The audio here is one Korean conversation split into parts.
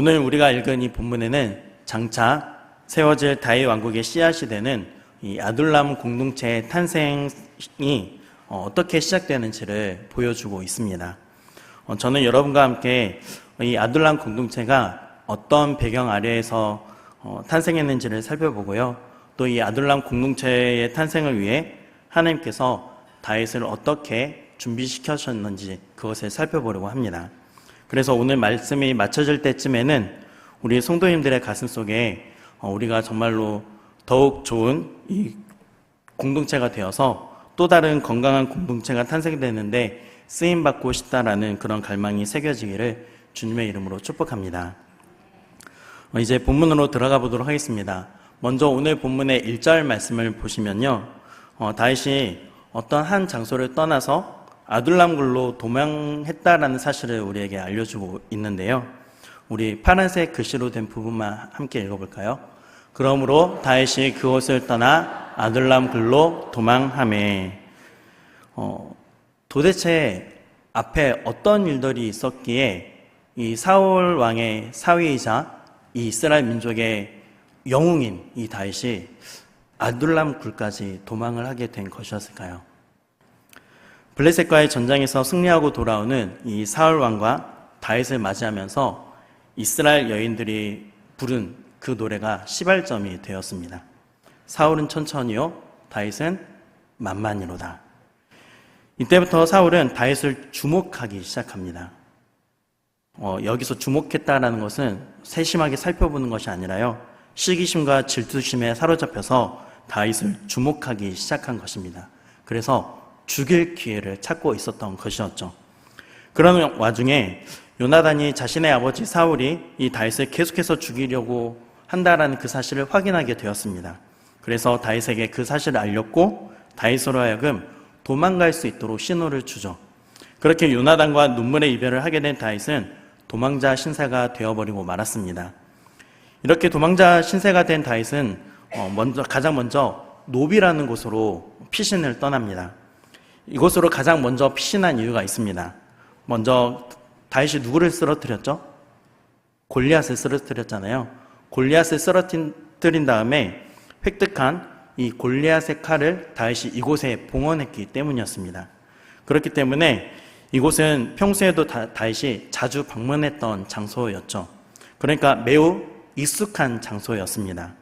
오늘 우리가 읽은 이 본문에는 장차 세워질 다윗 왕국의 씨앗이 되는 이 아둘람 공동체의 탄생이 어, 어떻게 시작되는지를 보여주고 있습니다. 어, 저는 여러분과 함께 이 아둘람 공동체가 어떤 배경 아래에서 어, 탄생했는지를 살펴보고요. 또 이 아둘람 공동체의 탄생을 위해 하나님께서 다윗을 어떻게 준비시켜셨는지 그것을 살펴보려고 합니다. 그래서 오늘 말씀이 맞춰질 때쯤에는 우리 성도님들의 가슴 속에 어, 우리가 정말로 더욱 좋은 이 공동체가 되어서 또 다른 건강한 공동체가 탄생되는데 쓰임 받고 싶다라는 그런 갈망이 새겨지기를 주님의 이름으로 축복합니다. 어, 이제 본문으로 들어가 보도록 하겠습니다. 먼저 오늘 본문의 1절 말씀을 보시면요. 어, 다윗이 어떤 한 장소를 떠나서 아둘람굴로 도망했다라는 사실을 우리에게 알려주고 있는데요. 우리 파란색 글씨로 된 부분만 함께 읽어볼까요? 그러므로 다윗이 그곳을 떠나 아둘람굴로 도망함에 어, 도대체 앞에 어떤 일들이 있었기에 이 사울 왕의 사위이자 이 이스라엘 민족의 영웅인 이 다윗이 아둘람 굴까지 도망을 하게 된 것이었을까요? 블레셋과의 전장에서 승리하고 돌아오는 이 사울 왕과 다윗을 맞이하면서 이스라엘 여인들이 부른 그 노래가 시발점이 되었습니다. 사울은 천천히요, 다윗은 만만히로다. 이때부터 사울은 다윗을 주목하기 시작합니다. 어, 여기서 주목했다라는 것은 세심하게 살펴보는 것이 아니라요. 시기심과 질투심에 사로잡혀서 다윗을 주목하기 시작한 것입니다. 그래서 죽일 기회를 찾고 있었던 것이었죠. 그런 와중에 요나단이 자신의 아버지 사울이 이 다윗을 계속해서 죽이려고 한다라는 그 사실을 확인하게 되었습니다. 그래서 다윗에게 그 사실을 알렸고 다윗으로 하여금 도망갈 수 있도록 신호를 주죠. 그렇게 요나단과 눈물의 이별을 하게 된 다윗은 도망자 신세가 되어버리고 말았습니다. 이렇게 도망자 신세가 된 다윗은 어, 먼저 가장 먼저 노비라는 곳으로 피신을 떠납니다. 이곳으로 가장 먼저 피신한 이유가 있습니다. 먼저 다윗이 누구를 쓰러뜨렸죠? 골리앗을 쓰러뜨렸잖아요. 골리앗을 쓰러뜨린 다음에 획득한 이 골리앗의 칼을 다윗이 이곳에 봉헌했기 때문이었습니다. 그렇기 때문에 이곳은 평소에도 다, 다윗이 자주 방문했던 장소였죠. 그러니까 매우 익숙한 장소였습니다.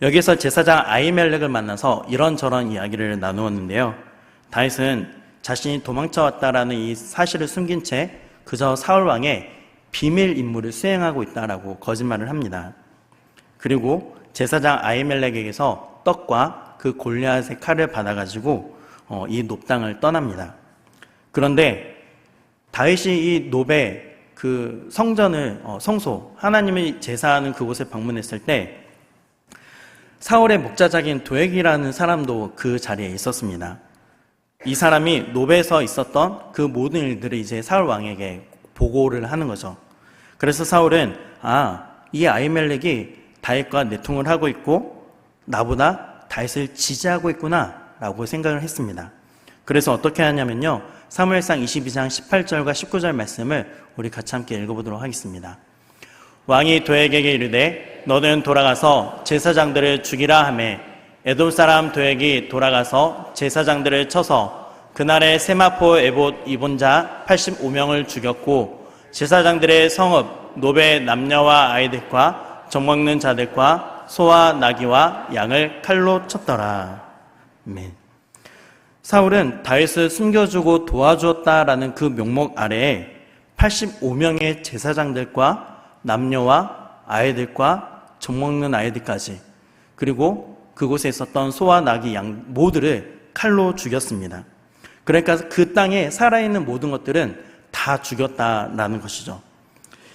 여기서 제사장 아이멜렉을 만나서 이런저런 이야기를 나누었는데요. 다윗은 자신이 도망쳐왔다라는 이 사실을 숨긴 채 그저 사울 왕의 비밀 임무를 수행하고 있다라고 거짓말을 합니다. 그리고 제사장 아이멜렉에게서 떡과 그 골리앗의 칼을 받아가지고 어, 이 높당을 떠납니다. 그런데 다윗이 이 노베 그 성전을 어, 성소 하나님의 제사하는 그곳에 방문했을 때 사울의 목자작인 도액이라는 사람도 그 자리에 있었습니다. 이 사람이 노베에서 있었던 그 모든 일들을 이제 사울 왕에게 보고를 하는 거죠. 그래서 사울은 아, 이 아이멜렉이 다윗과 내통을 하고 있고 나보다 다윗을 지지하고 있구나라고 생각을 했습니다. 그래서 어떻게 하냐면요. 사무엘상 22장 18절과 19절 말씀을 우리 같이 함께 읽어보도록 하겠습니다. 왕이 도액에게 이르되 너는 돌아가서 제사장들을 죽이라 하매 에돔 사람 도액이 돌아가서 제사장들을 쳐서 그날에 세마포 에봇 입은 자 85명을 죽였고 제사장들의 성읍 노베 남녀와 아이들과 젖먹는 자들과 소와 나귀와 양을 칼로 쳤더라. 아멘. 사울은 다윗을 숨겨주고 도와주었다라는 그 명목 아래에 85명의 제사장들과 남녀와 아이들과 젖먹는 아이들까지 그리고 그곳에 있었던 소와 나귀 양 모두를 칼로 죽였습니다. 그러니까 그 땅에 살아있는 모든 것들은 다 죽였다라는 것이죠.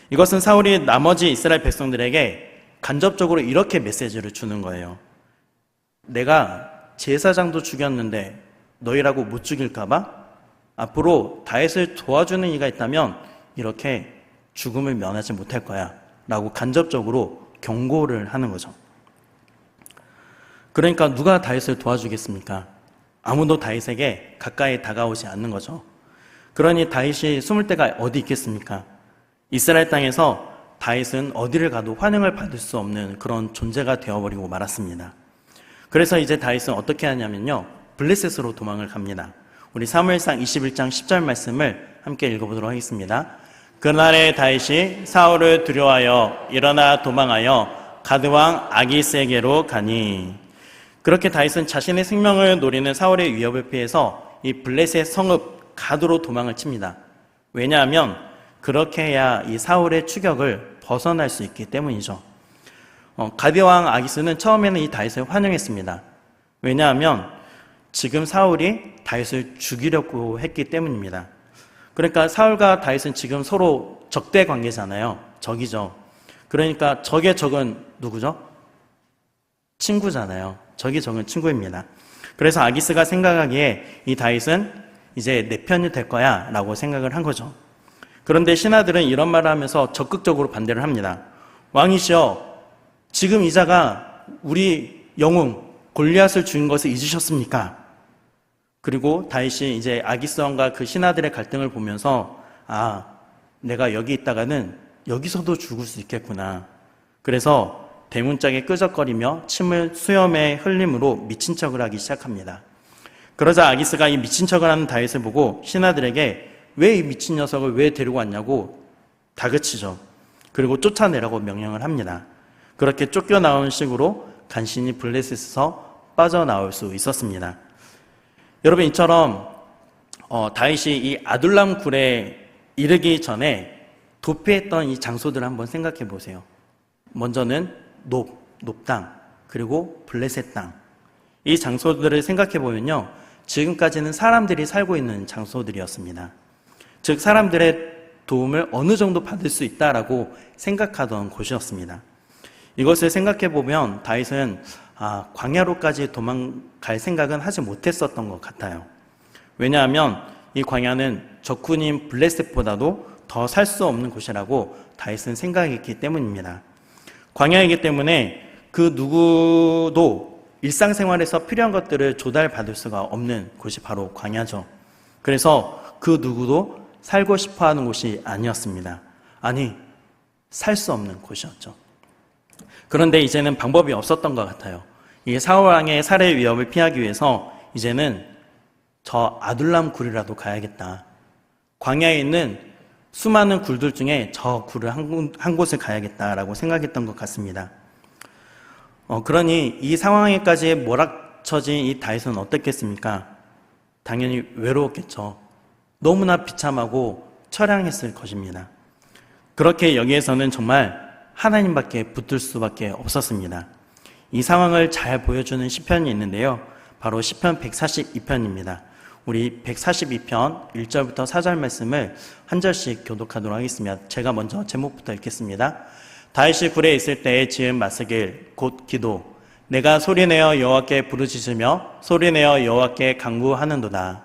이것은 사울이 나머지 이스라엘 백성들에게 간접적으로 이렇게 메시지를 주는 거예요. 내가 제사장도 죽였는데 너희라고 못 죽일까봐 앞으로 다윗을 도와주는 이가 있다면 이렇게 죽음을 면하지 못할 거야. 라고 간접적으로 경고를 하는 거죠. 그러니까 누가 다윗을 도와주겠습니까? 아무도 다윗에게 가까이 다가오지 않는 거죠. 그러니 다윗이 숨을 데가 어디 있겠습니까? 이스라엘 땅에서 다윗은 어디를 가도 환영을 받을 수 없는 그런 존재가 되어버리고 말았습니다. 그래서 이제 다윗은 어떻게 하냐면요. 블레셋으로 도망을 갑니다. 우리 사무엘상 21장 10절 말씀을 함께 읽어보도록 하겠습니다. 그날에 다윗이 사울을 두려워하여 일어나 도망하여 가드왕 아기스에게로 가니 그렇게 다윗은 자신의 생명을 노리는 사울의 위협을 피해서 이 블레셋 성읍 가드로 도망을 칩니다. 왜냐하면 그렇게 해야 이 사울의 추격을 벗어날 수 있기 때문이죠. 어, 가드왕 아기스는 처음에는 이 다윗을 환영했습니다. 왜냐하면 지금 사울이 다윗을 죽이려고 했기 때문입니다. 그러니까 사울과 다윗은 지금 서로 적대 관계잖아요. 적이죠. 그러니까 적의 적은 누구죠? 친구잖아요. 적의 적은 친구입니다. 그래서 아기스가 생각하기에 이 다윗은 이제 내 편이 될 거야 라고 생각을 한 거죠. 그런데 신하들은 이런 말을 하면서 적극적으로 반대를 합니다. 왕이시여, 지금 이자가 우리 영웅 골리앗을 죽인 것을 잊으셨습니까? 그리고 다윗이 이제 아기스 왕과 그 신하들의 갈등을 보면서 아, 내가 여기 있다가는 여기서도 죽을 수 있겠구나. 그래서 대문짝에 끄적거리며 침을 수염에 흘림으로 미친 척을 하기 시작합니다. 그러자 아기스가 이 미친 척을 하는 다윗을 보고 신하들에게 왜 이 미친 녀석을 왜 데리고 왔냐고 다그치죠. 그리고 쫓아내라고 명령을 합니다. 그렇게 쫓겨나온 식으로 간신히 블레셋에서 빠져나올 수 있었습니다. 여러분 이처럼 어, 다윗이 이 아둘람 굴에 이르기 전에 도피했던 이 장소들을 한번 생각해 보세요. 먼저는 높, 높땅, 그리고 블레셋 땅. 이 장소들을 생각해 보면요. 지금까지는 사람들이 살고 있는 장소들이었습니다. 즉, 사람들의 도움을 어느 정도 받을 수 있다라고 생각하던 곳이었습니다. 이것을 생각해 보면 다윗은 아, 광야로까지 도망갈 생각은 하지 못했었던 것 같아요. 왜냐하면 이 광야는 적군인 블레셋보다도 더 살 수 없는 곳이라고 다윗은 생각했기 때문입니다. 광야이기 때문에 그 누구도 일상생활에서 필요한 것들을 조달받을 수가 없는 곳이 바로 광야죠. 그래서 그 누구도 살고 싶어 하는 곳이 아니었습니다. 아니, 살 수 없는 곳이었죠. 그런데 이제는 방법이 없었던 것 같아요. 이 사울왕의 살해 위협을 피하기 위해서 이제는 저 아둘람 굴이라도 가야겠다. 광야에 있는 수많은 굴들 중에 저 굴을 한, 한 곳을 가야겠다라고 생각했던 것 같습니다. 어, 그러니 이 상황에까지 몰아쳐진 이 다윗은 어떻겠습니까? 당연히 외로웠겠죠. 너무나 비참하고 처량했을 것입니다. 그렇게 여기에서는 정말 하나님밖에 붙들 수밖에 없었습니다. 이 상황을 잘 보여주는 시편이 있는데요. 바로 시편 142편입니다. 우리 142편 1절부터 4절 말씀을 한 절씩 교독하도록 하겠습니다. 제가 먼저 제목부터 읽겠습니다. 다윗이 굴에 있을 때에 지은 마스길 곧 기도 내가 소리내어 여호와께 부르짖으며 소리내어 여호와께 강구하는도다.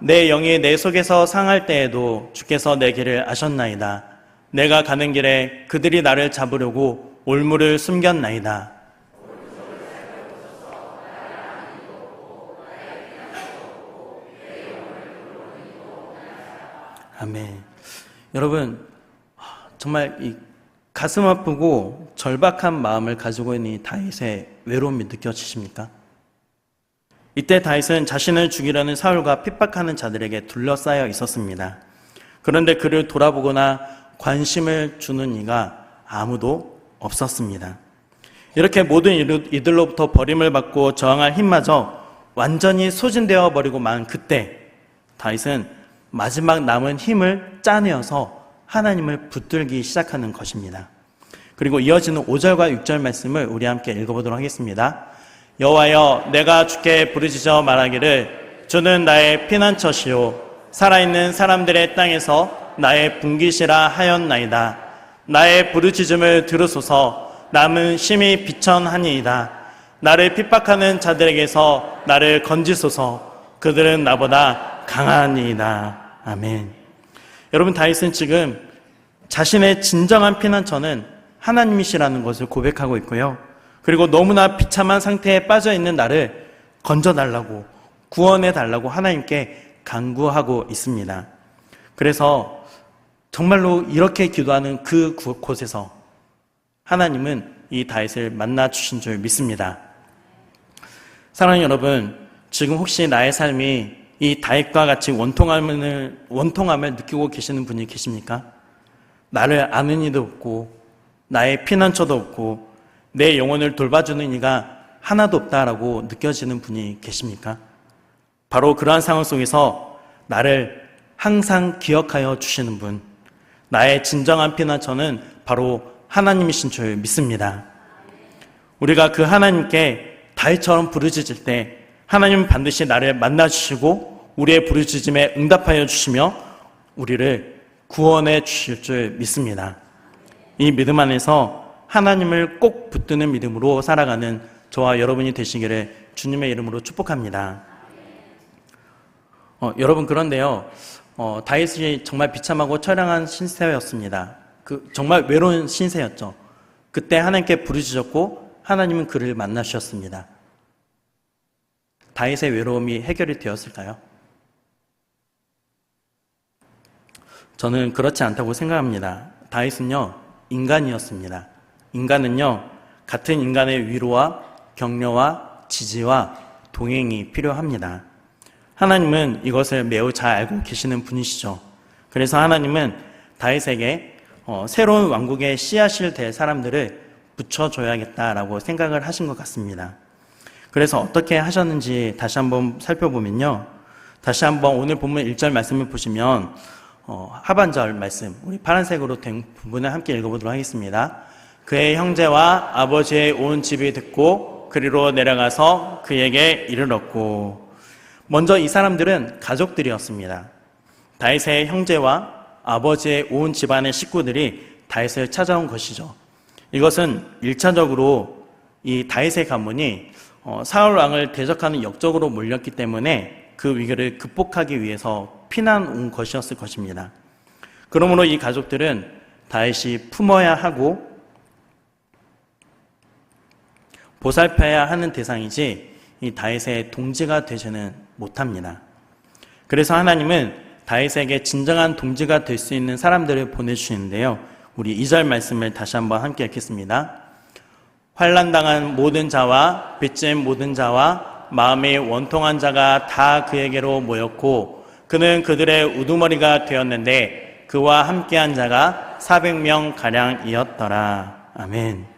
내 영이 내 속에서 상할 때에도 주께서 내 길을 아셨나이다. 내가 가는 길에 그들이 나를 잡으려고 올무를 숨겼나이다. 아멘. 여러분, 정말 이 가슴 아프고 절박한 마음을 가지고 있는 이 다윗의 외로움이 느껴지십니까? 이때 다윗은 자신을 죽이려는 사울과 핍박하는 자들에게 둘러싸여 있었습니다. 그런데 그를 돌아보거나 관심을 주는 이가 아무도 없었습니다. 이렇게 모든 이들로부터 버림을 받고 저항할 힘마저 완전히 소진되어 버리고 만 그때 다윗은 마지막 남은 힘을 짜내어서 하나님을 붙들기 시작하는 것입니다. 그리고 이어지는 5절과 6절 말씀을 우리 함께 읽어보도록 하겠습니다. 여호와여 내가 주께 부르짖어 말하기를 주는 나의 피난처시요 살아있는 사람들의 땅에서 나의 분기시라 하였나이다. 나의 부르짖음을 들으소서 남은 심히 비천하니이다. 나를 핍박하는 자들에게서 나를 건지소서 그들은 나보다 강하니이다. 아멘. 여러분 다윗은 지금 자신의 진정한 피난처는 하나님이시라는 것을 고백하고 있고요. 그리고 너무나 비참한 상태에 빠져 있는 나를 건져달라고 구원해 달라고 하나님께 강구하고 있습니다. 그래서 정말로 이렇게 기도하는 그 곳에서 하나님은 이 다윗을 만나 주신 줄 믿습니다. 사랑하는 여러분, 지금 혹시 나의 삶이 이 다윗과 같이 원통함을 원통함을 느끼고 계시는 분이 계십니까? 나를 아는 이도 없고 나의 피난처도 없고 내 영혼을 돌봐주는 이가 하나도 없다라고 느껴지는 분이 계십니까? 바로 그러한 상황 속에서 나를 항상 기억하여 주시는 분, 나의 진정한 피난처는 바로 하나님이신 줄 믿습니다. 우리가 그 하나님께 다윗처럼 부르짖을 때 하나님은 반드시 나를 만나 주시고 우리의 부르짖음에 응답하여 주시며 우리를 구원해 주실 줄 믿습니다. 이 믿음 안에서 하나님을 꼭 붙드는 믿음으로 살아가는 저와 여러분이 되시기를 주님의 이름으로 축복합니다. 어, 여러분 그런데요, 어, 다윗이 정말 비참하고 처량한 신세였습니다. 그 정말 외로운 신세였죠. 그때 하나님께 부르짖었고 하나님은 그를 만나주셨습니다. 다윗의 외로움이 해결이 되었을까요? 저는 그렇지 않다고 생각합니다. 다윗은요, 인간이었습니다. 인간은요, 같은 인간의 위로와 격려와 지지와 동행이 필요합니다. 하나님은 이것을 매우 잘 알고 계시는 분이시죠. 그래서 하나님은 다윗에게 어, 새로운 왕국의 씨앗을 될 사람들을 붙여줘야겠다라고 생각을 하신 것 같습니다. 그래서 어떻게 하셨는지 다시 한번 살펴보면요. 다시 한번 오늘 본문 1절 말씀을 보시면 어, 하반절 말씀, 우리 파란색으로 된 부분을 함께 읽어보도록 하겠습니다. 그의 형제와 아버지의 온 집이 듣고 그리로 내려가서 그에게 이르렀고 먼저 이 사람들은 가족들이었습니다. 다윗의 형제와 아버지의 온 집안의 식구들이 다윗을 찾아온 것이죠. 이것은 1차적으로 이 다윗의 가문이 어, 사울 왕을 대적하는 역적으로 몰렸기 때문에 그 위기를 극복하기 위해서 피난 온 것이었을 것입니다. 그러므로 이 가족들은 다윗이 품어야 하고 보살펴야 하는 대상이지 이 다윗의 동지가 되지는 못합니다. 그래서 하나님은 다윗에게 진정한 동지가 될 수 있는 사람들을 보내주시는데요. 우리 2절 말씀을 다시 한번 함께 읽겠습니다. 환란당한 모든 자와 빚진 모든 자와 마음이 원통한 자가 다 그에게로 모였고 그는 그들의 우두머리가 되었는데 그와 함께한 자가 400명 가량이었더라. 아멘.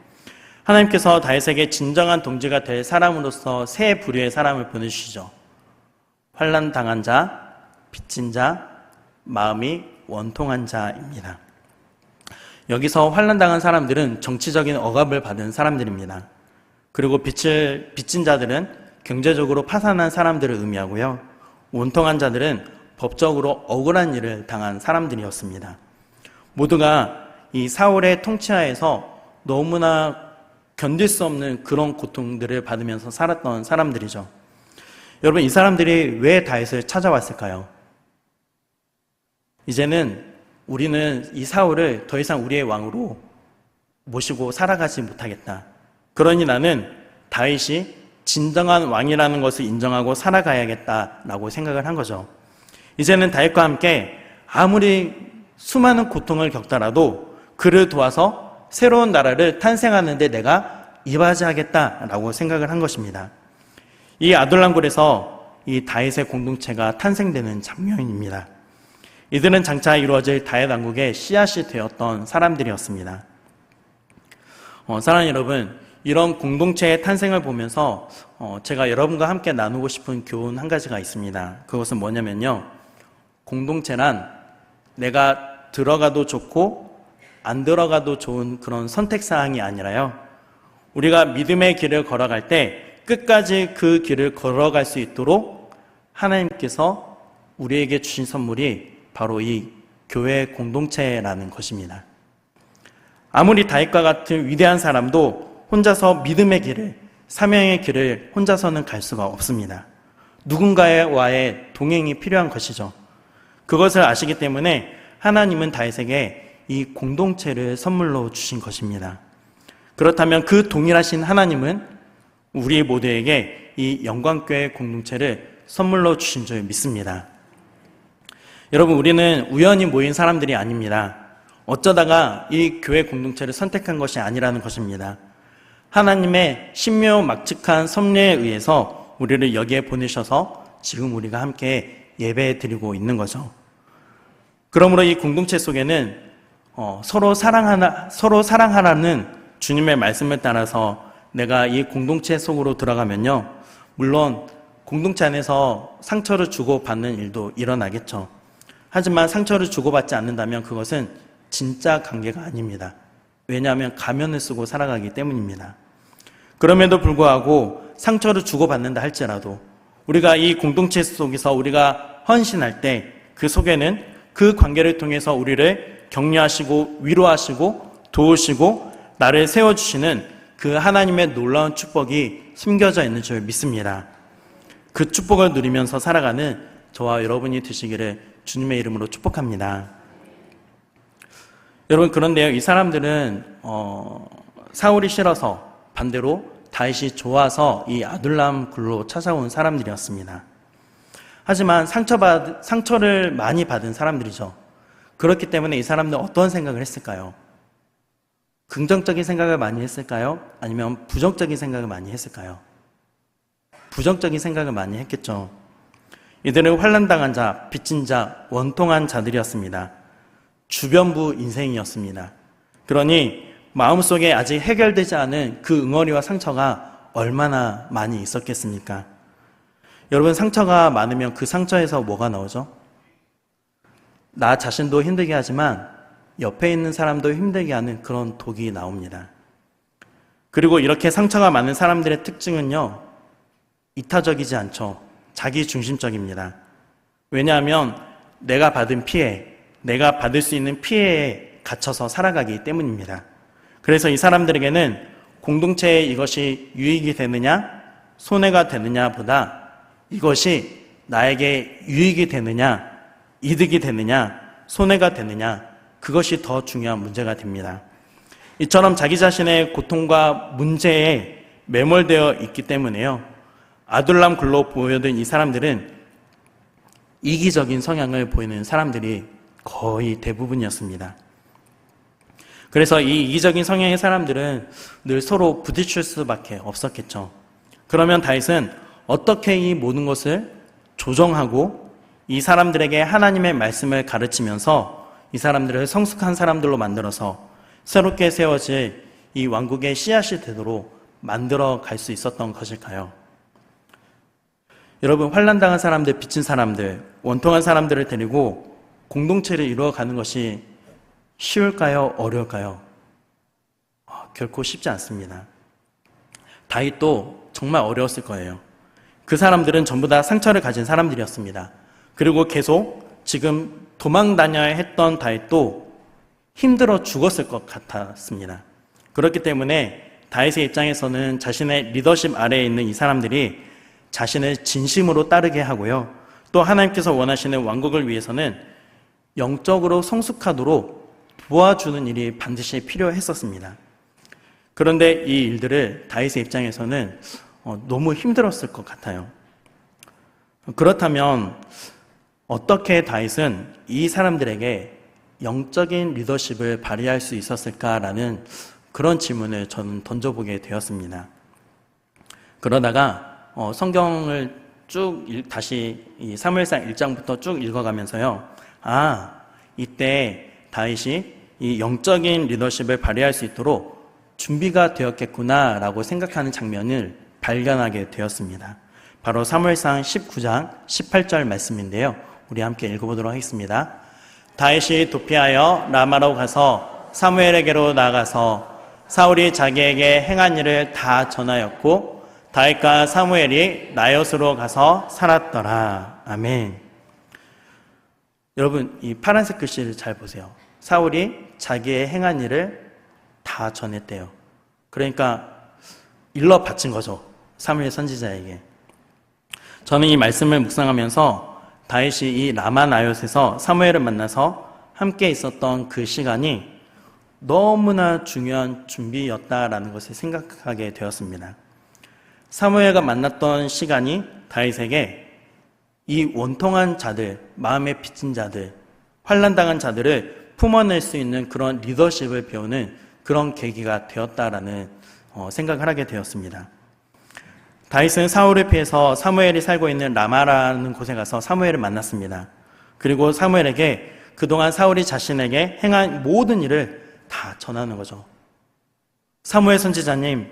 하나님께서 다윗에게 진정한 동지가 될 사람으로서 새 부류의 사람을 보내주시죠. 환란 당한 자, 빚진 자, 마음이 원통한 자입니다. 여기서 환란 당한 사람들은 정치적인 억압을 받은 사람들입니다. 그리고 빚을 빚진 자들은 경제적으로 파산한 사람들을 의미하고요. 원통한 자들은 법적으로 억울한 일을 당한 사람들이었습니다. 모두가 이 사울의 통치하에서 너무나 견딜 수 없는 그런 고통들을 받으면서 살았던 사람들이죠. 여러분, 이 사람들이 왜 다윗을 찾아왔을까요? 이제는 우리는 이 사울을 더 이상 우리의 왕으로 모시고 살아가지 못하겠다. 그러니 나는 다윗이 진정한 왕이라는 것을 인정하고 살아가야겠다라고 생각을 한 거죠. 이제는 다윗과 함께 아무리 수많은 고통을 겪더라도 그를 도와서 새로운 나라를 탄생하는데 내가 이바지하겠다라고 생각을 한 것입니다. 이 아둘람굴에서 이 다윗의 공동체가 탄생되는 장면입니다. 이들은 장차 이루어질 다윗 왕국의 씨앗이 되었던 사람들이었습니다. 어, 사랑 여러분, 이런 공동체의 탄생을 보면서 어, 제가 여러분과 함께 나누고 싶은 교훈 한 가지가 있습니다. 그것은 뭐냐면요. 공동체란 내가 들어가도 좋고 안 들어가도 좋은 그런 선택 사항이 아니라요. 우리가 믿음의 길을 걸어갈 때 끝까지 그 길을 걸어갈 수 있도록 하나님께서 우리에게 주신 선물이 바로 이 교회 공동체라는 것입니다. 아무리 다윗과 같은 위대한 사람도 혼자서 믿음의 길을, 사명의 길을 혼자서는 갈 수가 없습니다. 누군가와의 동행이 필요한 것이죠. 그것을 아시기 때문에 하나님은 다윗에게 이 공동체를 선물로 주신 것입니다. 그렇다면 그 동일하신 하나님은 우리 모두에게 이 영광교회 공동체를 선물로 주신 줄 믿습니다. 여러분, 우리는 우연히 모인 사람들이 아닙니다. 어쩌다가 이 교회 공동체를 선택한 것이 아니라는 것입니다. 하나님의 신묘 막측한 섭리에 의해서 우리를 여기에 보내셔서 지금 우리가 함께 예배 드리고 있는 거죠. 그러므로 이 공동체 속에는 어, 서로 사랑하나 서로 사랑하라는 주님의 말씀을 따라서 내가 이 공동체 속으로 들어가면요, 물론 공동체 안에서 상처를 주고 받는 일도 일어나겠죠. 하지만 상처를 주고받지 않는다면 그것은 진짜 관계가 아닙니다. 왜냐하면 가면을 쓰고 살아가기 때문입니다. 그럼에도 불구하고 상처를 주고받는다 할지라도 우리가 이 공동체 속에서 우리가 헌신할 때 그 속에는 그 관계를 통해서 우리를 격려하시고 위로하시고 도우시고 나를 세워주시는 그 하나님의 놀라운 축복이 숨겨져 있는 줄 믿습니다. 그 축복을 누리면서 살아가는 저와 여러분이 되시기를 주님의 이름으로 축복합니다. 여러분 그런데요, 이 사람들은 어, 사울이 싫어서 반대로 다윗이 좋아서 이 아둘람 굴로 찾아온 사람들이었습니다. 하지만 상처받, 상처를 많이 받은 사람들이죠. 그렇기 때문에 이 사람들 어떤 생각을 했을까요? 긍정적인 생각을 많이 했을까요? 아니면 부정적인 생각을 많이 했을까요? 부정적인 생각을 많이 했겠죠. 이들은 환란당한 자, 빚진 자, 원통한 자들이었습니다. 주변부 인생이었습니다. 그러니 마음속에 아직 해결되지 않은 그 응어리와 상처가 얼마나 많이 있었겠습니까? 여러분 상처가 많으면 그 상처에서 뭐가 나오죠? 나 자신도 힘들게 하지만 옆에 있는 사람도 힘들게 하는 그런 독이 나옵니다. 그리고 이렇게 상처가 많은 사람들의 특징은요, 이타적이지 않죠. 자기 중심적입니다. 왜냐하면 내가 받은 피해, 내가 받을 수 있는 피해에 갇혀서 살아가기 때문입니다. 그래서 이 사람들에게는 공동체에 이것이 유익이 되느냐, 손해가 되느냐 보다 이것이 나에게 유익이 되느냐, 이득이 되느냐, 손해가 되느냐, 그것이 더 중요한 문제가 됩니다. 이처럼 자기 자신의 고통과 문제에 매몰되어 있기 때문에요. 아둘람 글로 보여든 이 사람들은 이기적인 성향을 보이는 사람들이 거의 대부분이었습니다. 그래서 이 이기적인 성향의 사람들은 늘 서로 부딪힐 수밖에 없었겠죠. 그러면 다윗은 어떻게 이 모든 것을 조정하고 이 사람들에게 하나님의 말씀을 가르치면서 이 사람들을 성숙한 사람들로 만들어서 새롭게 세워질 이 왕국의 씨앗이 되도록 만들어 갈 수 있었던 것일까요? 여러분 환란당한 사람들, 빚진 사람들, 원통한 사람들을 데리고 공동체를 이루어가는 것이 쉬울까요? 어려울까요? 어, 결코 쉽지 않습니다. 다윗도 정말 어려웠을 거예요. 그 사람들은 전부 다 상처를 가진 사람들이었습니다. 그리고 계속 지금 도망 다녀야 했던 다윗도 힘들어 죽었을 것 같았습니다. 그렇기 때문에 다윗의 입장에서는 자신의 리더십 아래에 있는 이 사람들이 자신을 진심으로 따르게 하고요. 또 하나님께서 원하시는 왕국을 위해서는 영적으로 성숙하도록 도와주는 일이 반드시 필요했었습니다. 그런데 이 일들을 다윗의 입장에서는 어, 너무 힘들었을 것 같아요. 그렇다면 어떻게 다윗은 이 사람들에게 영적인 리더십을 발휘할 수 있었을까라는 그런 질문을 저는 던져보게 되었습니다. 그러다가 어, 성경을 쭉 다시 이 사무엘상 1장부터 쭉 읽어가면서요. 아, 이때 다윗이 이 영적인 리더십을 발휘할 수 있도록 준비가 되었겠구나라고 생각하는 장면을 발견하게 되었습니다. 바로 사무엘상 19장 18절 말씀인데요. 우리 함께 읽어보도록 하겠습니다. 다윗이 도피하여 라마로 가서 사무엘에게로 나가서 사울이 자기에게 행한 일을 다 전하였고 다윗과 사무엘이 나요스로 가서 살았더라. 아멘. 여러분 이 파란색 글씨를 잘 보세요. 사울이 자기의 행한 일을 다 전했대요. 그러니까 일러 바친 거죠. 사무엘 선지자에게. 저는 이 말씀을 묵상하면서 다윗이 이 라마 나요스에서 사무엘을 만나서 함께 있었던 그 시간이 너무나 중요한 준비였다라는 것을 생각하게 되었습니다. 사무엘과 만났던 시간이 다윗에게 이 원통한 자들, 마음에 빚진 자들, 환란당한 자들을 품어낼 수 있는 그런 리더십을 배우는 그런 계기가 되었다라는 어, 생각을 하게 되었습니다. 다윗은 사울을 피해서 사무엘이 살고 있는 라마라는 곳에 가서 사무엘을 만났습니다. 그리고 사무엘에게 그동안 사울이 자신에게 행한 모든 일을 다 전하는 거죠. 사무엘 선지자님,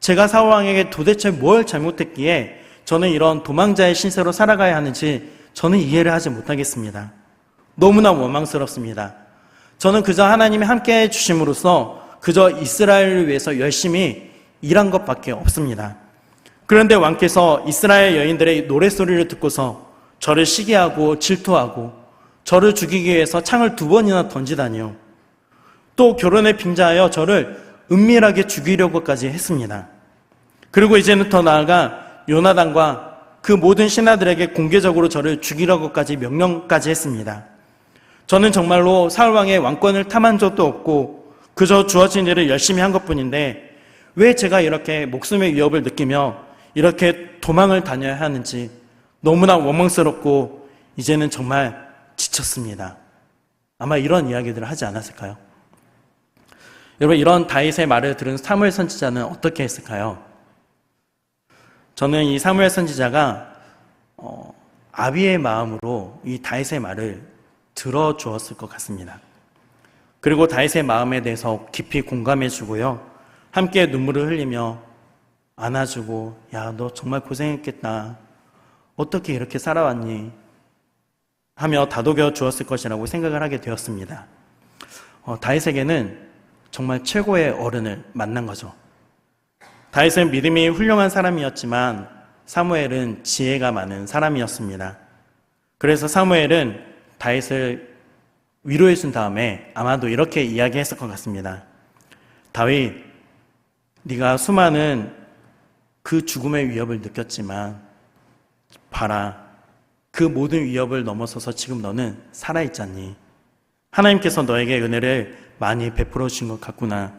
제가 사울 왕에게 도대체 뭘 잘못했기에 저는 이런 도망자의 신세로 살아가야 하는지 저는 이해를 하지 못하겠습니다. 너무나 원망스럽습니다. 저는 그저 하나님이 함께 해주심으로써 그저 이스라엘을 위해서 열심히 일한 것밖에 없습니다. 그런데 왕께서 이스라엘 여인들의 노래소리를 듣고서 저를 시기하고 질투하고 저를 죽이기 위해서 창을 두 번이나 던지다니요. 또 결혼에 빙자하여 저를 은밀하게 죽이려고까지 했습니다. 그리고 이제는 더 나아가 요나단과 그 모든 신하들에게 공개적으로 저를 죽이려고까지 명령까지 했습니다. 저는 정말로 사울왕의 왕권을 탐한 적도 없고 그저 주어진 일을 열심히 한 것 뿐인데 왜 제가 이렇게 목숨의 위협을 느끼며 이렇게 도망을 다녀야 하는지 너무나 원망스럽고 이제는 정말 지쳤습니다. 아마 이런 이야기들을 하지 않았을까요? 여러분 이런 다윗의 말을 들은 사무엘 선지자는 어떻게 했을까요? 저는 이 사무엘 선지자가 어, 아비의 마음으로 이 다윗의 말을 들어주었을 것 같습니다. 그리고 다윗의 마음에 대해서 깊이 공감해 주고요. 함께 눈물을 흘리며 안아주고, 야, 너 정말 고생했겠다. 어떻게 이렇게 살아왔니? 하며 다독여 주었을 것이라고 생각을 하게 되었습니다. 어, 다윗에게는 정말 최고의 어른을 만난 거죠. 다윗은 믿음이 훌륭한 사람이었지만 사무엘은 지혜가 많은 사람이었습니다. 그래서 사무엘은 다윗을 위로해 준 다음에 아마도 이렇게 이야기했을 것 같습니다. 다윗, 네가 수많은 그 죽음의 위협을 느꼈지만 봐라. 그 모든 위협을 넘어서서 지금 너는 살아있잖니. 하나님께서 너에게 은혜를 많이 베풀어 주신 것 같구나.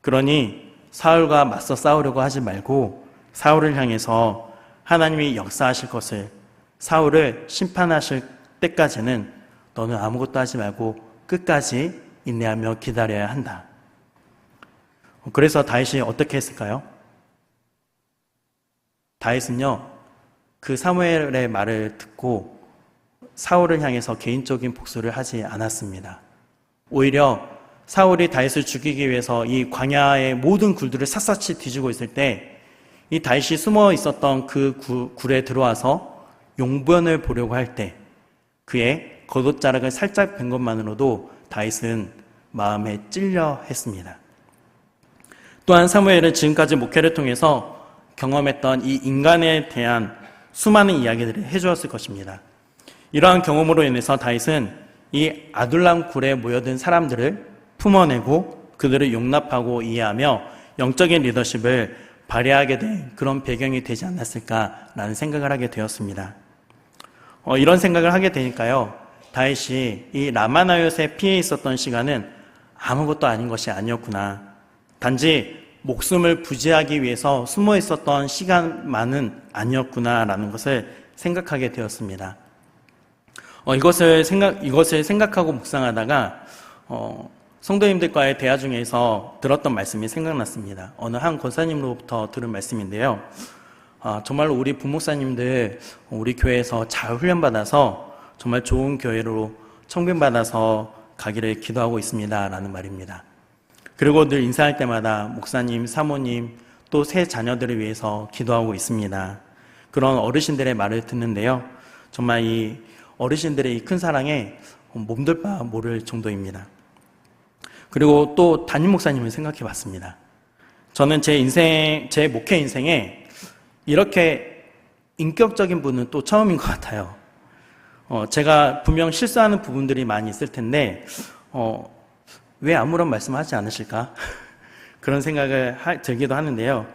그러니 사울과 맞서 싸우려고 하지 말고 사울을 향해서 하나님이 역사하실 것을 사울을 심판하실 때까지는 너는 아무것도 하지 말고 끝까지 인내하며 기다려야 한다. 그래서 다윗이 어떻게 했을까요? 다윗은요, 그 사무엘의 말을 듣고 사울을 향해서 개인적인 복수를 하지 않았습니다. 오히려 사울이 다윗을 죽이기 위해서 이 광야의 모든 굴들을 샅샅이 뒤지고 있을 때 이 다윗이 숨어 있었던 그 굴에 들어와서 용변을 보려고 할 때 그의 겉옷자락을 살짝 뵌 것만으로도 다윗은 마음에 찔려 했습니다. 또한 사무엘은 지금까지 목회를 통해서 경험했던 이 인간에 대한 수많은 이야기들을 해주었을 것입니다. 이러한 경험으로 인해서 다윗은 이 아둘람 굴에 모여든 사람들을 품어내고 그들을 용납하고 이해하며 영적인 리더십을 발휘하게 된 그런 배경이 되지 않았을까라는 생각을 하게 되었습니다. 어, 이런 생각을 하게 되니까요. 다윗이 이 라마나요스에 피해 있었던 시간은 아무것도 아닌 것이 아니었구나. 단지 목숨을 부지하기 위해서 숨어 있었던 시간만은 아니었구나라는 것을 생각하게 되었습니다. 어, 이것을 생각, 이것을 생각하고 묵상하다가, 어, 성도님들과의 대화 중에서 들었던 말씀이 생각났습니다. 어느 한 권사님으로부터 들은 말씀인데요. 아, 정말로 우리 부목사님들 우리 교회에서 잘 훈련받아서 정말 좋은 교회로 청빙받아서 가기를 기도하고 있습니다. 라는 말입니다. 그리고 늘 인사할 때마다 목사님, 사모님, 또 새 자녀들을 위해서 기도하고 있습니다. 그런 어르신들의 말을 듣는데요. 정말 이 어르신들의 이 큰 사랑에 몸둘 바 모를 정도입니다. 그리고 또 담임 목사님을 생각해 봤습니다. 저는 제 인생, 제 목회 인생에 이렇게 인격적인 분은 또 처음인 것 같아요. 어, 제가 분명 실수하는 부분들이 많이 있을 텐데, 어, 왜 아무런 말씀 하지 않으실까? 그런 생각을 하, 들기도 하는데요.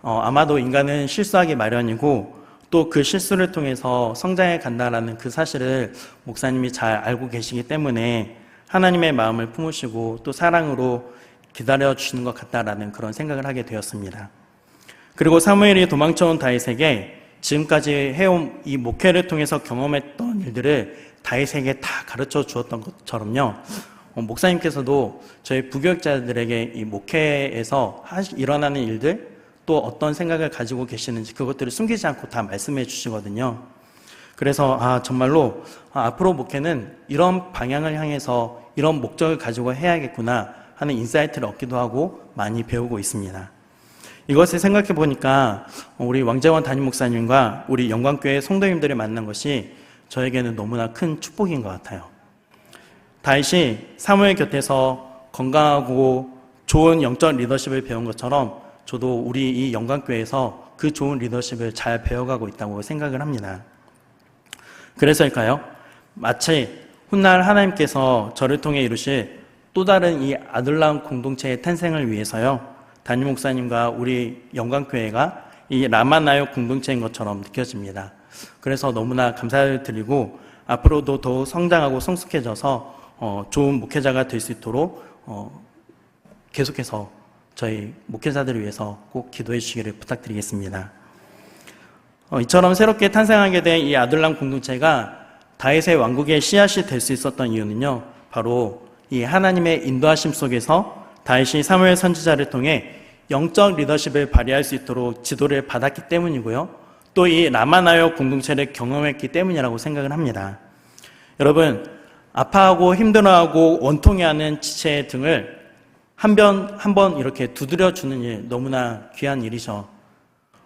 어, 아마도 인간은 실수하기 마련이고, 또 그 실수를 통해서 성장해 간다라는 그 사실을 목사님이 잘 알고 계시기 때문에 하나님의 마음을 품으시고 또 사랑으로 기다려 주시는 것 같다라는 그런 생각을 하게 되었습니다. 그리고 사무엘이 도망쳐온 다윗에게 지금까지 해온 이 목회를 통해서 경험했던 일들을 다윗에게 다 가르쳐 주었던 것처럼요. 어, 목사님께서도 저희 부교육자들에게 이 목회에서 일어나는 일들 또 어떤 생각을 가지고 계시는지 그것들을 숨기지 않고 다 말씀해 주시거든요. 그래서 아 정말로 아, 앞으로 목회는 이런 방향을 향해서 이런 목적을 가지고 해야겠구나 하는 인사이트를 얻기도 하고 많이 배우고 있습니다. 이것을 생각해 보니까 우리 왕재원 담임 목사님과 우리 영광교회 성도님들을 만난 것이 저에게는 너무나 큰 축복인 것 같아요. 다윗이 사무엘 곁에서 건강하고 좋은 영적 리더십을 배운 것처럼 저도 우리 이 영광교회에서 그 좋은 리더십을 잘 배워가고 있다고 생각을 합니다. 그래서일까요? 마치 훗날 하나님께서 저를 통해 이루실 또 다른 이 아들라운 공동체의 탄생을 위해서요. 담임 목사님과 우리 영광교회가 이 라마나요 공동체인 것처럼 느껴집니다. 그래서 너무나 감사를 드리고 앞으로도 더 성장하고 성숙해져서 어, 좋은 목회자가 될 수 있도록 어, 계속해서 저희 목회자들을 위해서 꼭 기도해 주시기를 부탁드리겠습니다. 어, 이처럼 새롭게 탄생하게 된 이 아들람 공동체가 다윗의 왕국의 씨앗이 될 수 있었던 이유는요. 바로 이 하나님의 인도하심 속에서 다윗이 사무엘 선지자를 통해 영적 리더십을 발휘할 수 있도록 지도를 받았기 때문이고요. 또 이 라마나요 공동체를 경험했기 때문이라고 생각을 합니다. 여러분, 아파하고 힘들어하고 원통해하는 지체 등을 한번 한 번 이렇게 두드려 주는 일 너무나 귀한 일이죠.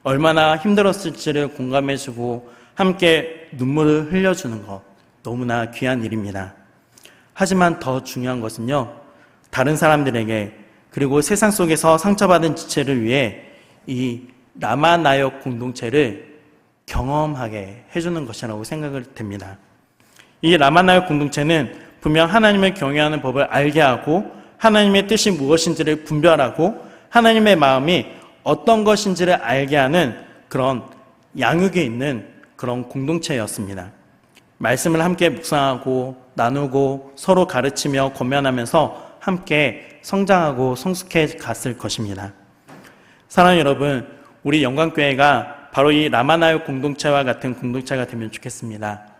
얼마나 힘들었을지를 공감해 주고 함께 눈물을 흘려 주는 것 너무나 귀한 일입니다. 하지만 더 중요한 것은요, 다른 사람들에게 그리고 세상 속에서 상처받은 지체를 위해 이 라마나역 공동체를 경험하게 해주는 것이라고 생각을 됩니다. 이 라마나역 공동체는 분명 하나님을 경외하는 법을 알게 하고 하나님의 뜻이 무엇인지를 분별하고 하나님의 마음이 어떤 것인지를 알게 하는 그런 양육에 있는 그런 공동체였습니다. 말씀을 함께 묵상하고 나누고 서로 가르치며 권면하면서 함께 성장하고 성숙해 갔을 것입니다. 사랑하는 여러분, 우리 영광교회가 바로 이 라마나요 공동체와 같은 공동체가 되면 좋겠습니다.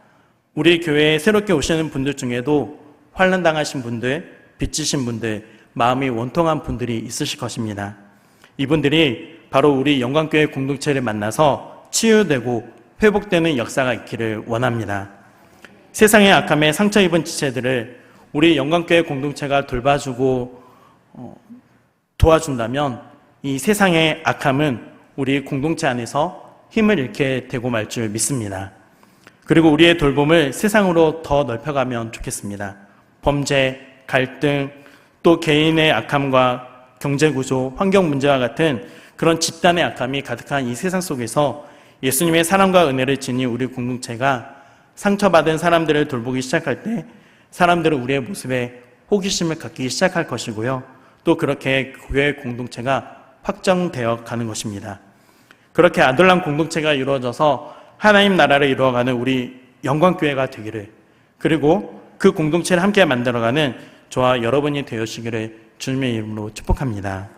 우리 교회에 새롭게 오시는 분들 중에도 환란 당하신 분들, 빚지신 분들, 마음이 원통한 분들이 있으실 것입니다. 이분들이 바로 우리 영광교회 공동체를 만나서 치유되고 회복되는 역사가 있기를 원합니다. 세상의 악함에 상처 입은 지체들을 우리 영광교회 공동체가 돌봐주고 어, 도와준다면 이 세상의 악함은 우리 공동체 안에서 힘을 잃게 되고 말 줄 믿습니다. 그리고 우리의 돌봄을 세상으로 더 넓혀가면 좋겠습니다. 범죄, 갈등, 또 개인의 악함과 경제 구조, 환경 문제와 같은 그런 집단의 악함이 가득한 이 세상 속에서 예수님의 사랑과 은혜를 지닌 우리 공동체가 상처받은 사람들을 돌보기 시작할 때 사람들은 우리의 모습에 호기심을 갖기 시작할 것이고요. 또 그렇게 교회 공동체가 확정되어 가는 것입니다. 그렇게 아들람 공동체가 이루어져서 하나님 나라를 이루어가는 우리 영광교회가 되기를 그리고 그 공동체를 함께 만들어가는 저와 여러분이 되시기를 주님의 이름으로 축복합니다.